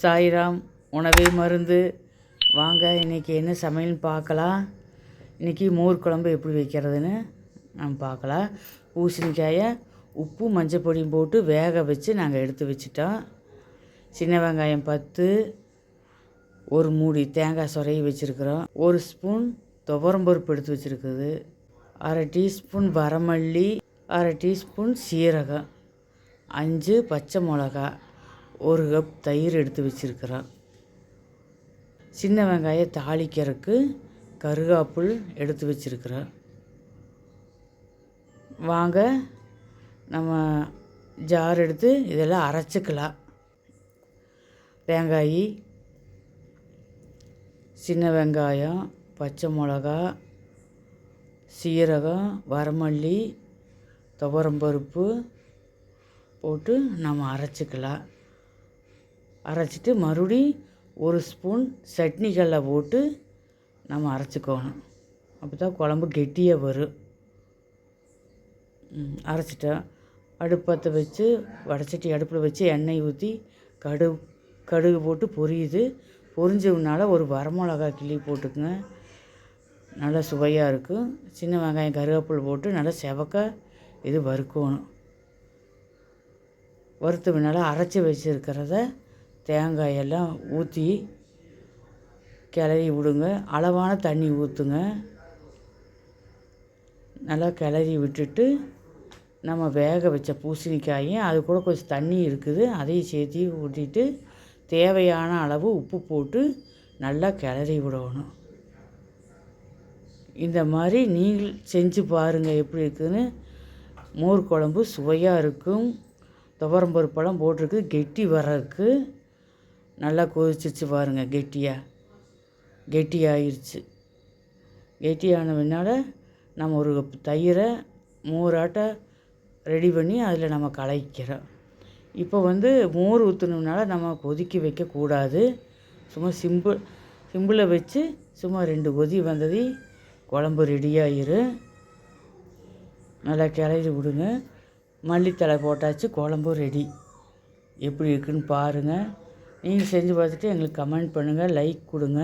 சாய்ராம் உணவே மருந்து. வாங்க இன்றைக்கி என்ன சமையல்னு பார்க்கலாம். இன்றைக்கி மோர் குழம்பு எப்படி வைக்கிறதுன்னு நம்ம பார்க்கலாம். பூசணிக்காயை உப்பு மஞ்சள் பொடியும் போட்டு வேக வச்சு நாங்கள் எடுத்து வச்சிட்டோம். சின்ன வெங்காயம் பத்து ஒரு மூடி தேங்காய் சொரையை வச்சுருக்குறோம். ஒரு ஸ்பூன் துவரம்பருப்பு எடுத்து வச்சுருக்குது. அரை டீஸ்பூன் வரமல்லி அரை டீஸ்பூன் சீரகம் அஞ்சு பச்சை மிளகா ஒரு கப் தயிர் எடுத்து வச்சுருக்கிறேன். சின்ன வெங்காயம் தாளிக்கிறதுக்கு கருகாப்புள் எடுத்து வச்சுருக்கிறேன். வாங்க நம்ம ஜார் எடுத்து இதெல்லாம் அரைச்சிக்கலாம். தேங்காய் சின்ன வெங்காயம் பச்சை மிளகா சீரகம் வரமல்லி துவரம்பருப்பு போட்டு நம்ம அரைச்சிக்கலாம். அரைச்சிட்டு மறுபடி ஒரு ஸ்பூன் சட்னி போட்டு நம்ம அரைச்சிக்கோணும். அப்போ தான் குழம்பு கெட்டியாக வரும். அரைச்சிட்டேன். அரைச்சிட்டோம் அடுப்பத்தை வச்சு வடச்சட்டி அடுப்பில் வச்சு எண்ணெய் ஊற்றி கடுகு கடுகு போட்டு பொரியுது. பொரிஞ்சதுனால ஒரு வரமிளகா கிள்ளி போட்டுக்குங்க. நல்லா சுவையாக இருக்கும் சின்ன வெங்காயம் கருவேப்பில் போட்டு நல்லா செவக்க இது வறுக்கணும். வறுத்த முன்னால் அரைச்சி வச்சுருக்கிறத தேங்காயெல்லாம் ஊற்றி கிளறி விடுங்க. அளவான தண்ணி ஊற்றுங்க நல்லா கிளறி விட்டுட்டு நம்ம வேக வச்ச பூசணிக்காயும் அது கூட கொஞ்சம் தண்ணி இருக்குது. அதையும் சேர்த்து ஊற்றிட்டு தேவையான அளவு உப்பு போட்டு நல்லா கிளறி விடணும். இந்த மாதிரி நீங்கள் செஞ்சு பாருங்கள் எப்படி இருக்குதுன்னு மோர் குழம்பு சுவையாக இருக்கும். துவரம்பருப்பெல்லாம் போட்டிருக்கு. கெட்டி வர்றதுக்கு. நல்லா கொதிச்சிச்சு பாருங்கள் கெட்டியாக கெட்டியாகிருச்சு கெட்டியான பின்னால் நம்ம ஒரு தயிரை மோராட்ட ரெடி பண்ணி அதில் நம்ம கலக்கிறோம். இப்போ வந்து மோர் ஊற்றணுனால நம்ம கொதிக்க வைக்கக்கூடாது சும்மா சிம்பிள் சிம்பிளில் வச்சு சும்மா ரெண்டு கொதி வந்தது. குழம்பு ரெடியாயிரும் நல்லா கிளறி விடுங்க. மல்லித்தழை போட்டாச்சு குழம்பு ரெடி. எப்படி இருக்குன்னு பாருங்கள் நீங்கள் செஞ்சு பார்த்துட்டு எங்களுக்கு கமெண்ட் பண்ணுங்கள் லைக் கொடுங்க.